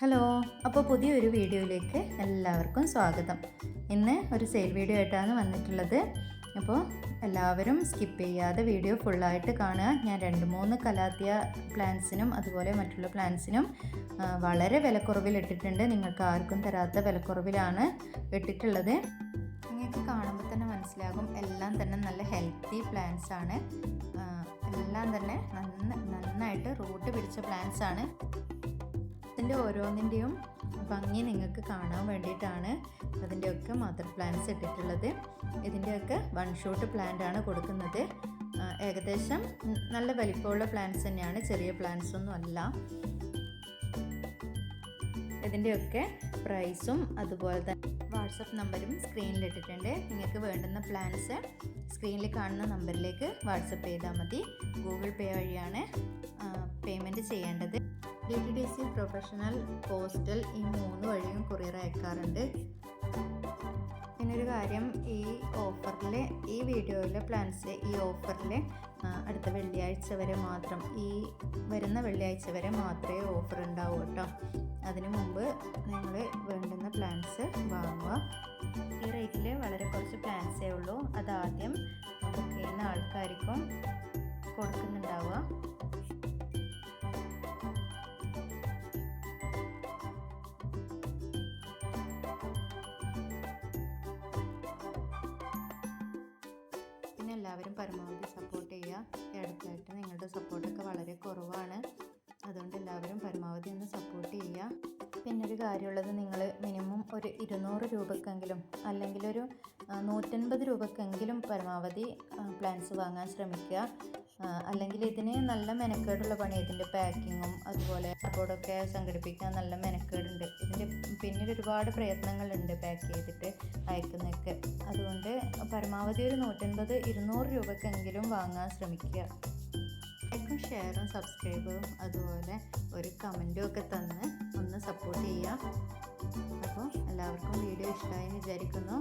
Hello അപ്പോൾ പുതിയൊരു വീഡിയോയിലേക്ക് എല്ലാവർക്കും സ്വാഗതം. ഇന്ന് ഒരു സെയിൽ വീഡിയോ ആയിട്ടാണ് വന്നിട്ടുള്ളത്. അപ്പോൾ എല്ലാവരും സ്കിപ്പ് ചെയ്യാതെ വീഡിയോ ഫുള്ളായിട്ട് കാണുക. ഞാൻ രണ്ട് മൂന്ന് കലാത്തിയ പ്ലാന്റ്സിനും അതുപോലെ മറ്റുള്ള പ്ലാന്റ്സിനും വളരെ വിലക്കുറവിൽ ഇട്ടിട്ടുണ്ട്. നിങ്ങൾക്ക് ആർക്കും തരാത്ത വിലക്കുറവിലാണ് ഇട്ടിട്ടുള്ളത്. നിങ്ങൾക്ക് കാണുമ്പോൾ തന്നെ മനസ്സിലാകും. എല്ലാം തന്നെ നല്ല ഹെൽത്തി പ്ലാന്റ്സ് ആണ്. എല്ലാം തന്നെ നന്ന നന്നായിട്ട് റൂട്ട് പിടിച്ച പ്ലാന്റ്സ് ആണ്. ഇതിന്റെ ഓരോന്നിന്റെയും ഭംഗി നിങ്ങൾക്ക് കാണാൻ വേണ്ടിയിട്ടാണ് അതിന്റെയൊക്കെ മദർ പ്ലാന്റ്സ് ഇട്ടിട്ടുള്ളത്. ഇതിന്റെയൊക്കെ വൺ ഷോട്ട് പ്ലാന്റ് ആണ് കൊടുക്കുന്നത്. ഏകദേശം നല്ല വലിപ്പമുള്ള പ്ലാന്റ്സ് തന്നെയാണ്. ചെറിയ പ്ലാന്റ്സ് ഒന്നും അല്ല ഇതിന്റെയൊക്കെ പ്രൈസും അതുപോലെ തന്നെ വാട്സപ്പ് നമ്പറും സ്ക്രീനിൽ ഇട്ടിട്ടുണ്ട് നിങ്ങൾക്ക് വേണ്ടുന്ന പ്ലാൻസ് സ്ക്രീനിൽ കാണുന്ന നമ്പറിലേക്ക് വാട്സപ്പ് ചെയ്താൽ മതി. ഗൂഗിൾ പേ വഴിയാണ് പേയ്മെന്റ് ചെയ്യേണ്ടത്. D T D C professional postal ഈ മൂന്ന് വഴിയും കൊറിയർ അയക്കാറുണ്ട്. പിന്നൊരു കാര്യം ഈ ഓഫറിൽ ഈ വീഡിയോയിലെ പ്ലാൻസ് ഈ ഓഫറിൽ അടുത്ത വെള്ളിയാഴ്ച വരെ മാത്രം ഈ വരുന്ന വെള്ളിയാഴ്ച വരെ മാത്രമേ ഓഫർ ഉണ്ടാവൂ കേട്ടോ. അതിനു മുമ്പ് നിങ്ങൾ വേണ്ടുന്ന പ്ലാൻസ് വാങ്ങുക. ഈ റേറ്റിൽ വളരെ കുറച്ച് പ്ലാൻസേ ഉള്ളൂ. അതാദ്യം ബുക്ക് ചെയ്യുന്ന ആൾക്കാർക്കും കൊടുക്കുന്നുണ്ടാവുക. എല്ലാവരും പരമാവധി സപ്പോർട്ട് ചെയ്യുക. ഈ അടുത്തായിട്ട് നിങ്ങളുടെ സപ്പോർട്ടൊക്കെ വളരെ കുറവാണ്. അതുകൊണ്ട് എല്ലാവരും പരമാവധി ഒന്ന് സപ്പോർട്ട് ചെയ്യുക. പിന്നെ ഒരു കാര്യമുള്ളത് നിങ്ങൾ മിനിമം ഒരു ഇരുന്നൂറ് രൂപക്കെങ്കിലും അല്ലെങ്കിൽ ഒരു നൂറ്റൻപത് രൂപക്കെങ്കിലും പരമാവധി പ്ലാൻസ് വാങ്ങാൻ ശ്രമിക്കുക. അല്ലെങ്കിൽ ഇതിന് നല്ല മെനക്കേടുള്ള പണി ഇതിന്റെ പാക്കിങ്ങും അതുപോലെ ബോർഡൊക്കെ സംഘടിപ്പിക്കാൻ നല്ല മെനക്കേടുണ്ട്. പിന്നിൽ ഒരുപാട് പ്രയത്നങ്ങളുണ്ട് പാക്ക് ചെയ്തിട്ട് അയക്കുന്നതൊക്കെ. അതുകൊണ്ട് പരമാവധി ഒരു നൂറ്റൻപത് ഇരുന്നൂറ് രൂപക്കെങ്കിലും വാങ്ങാൻ ശ്രമിക്കുക. ലൈക്കും ഷെയറും സബ്സ്ക്രൈബും അതുപോലെ ഒരു കമന്റും ഒക്കെ തന്ന് ഒന്ന് സപ്പോർട്ട് ചെയ്യുക അപ്പോൾ എല്ലാവർക്കും വീഡിയോ ഇഷ്ടമായി വിചാരിക്കുന്നു.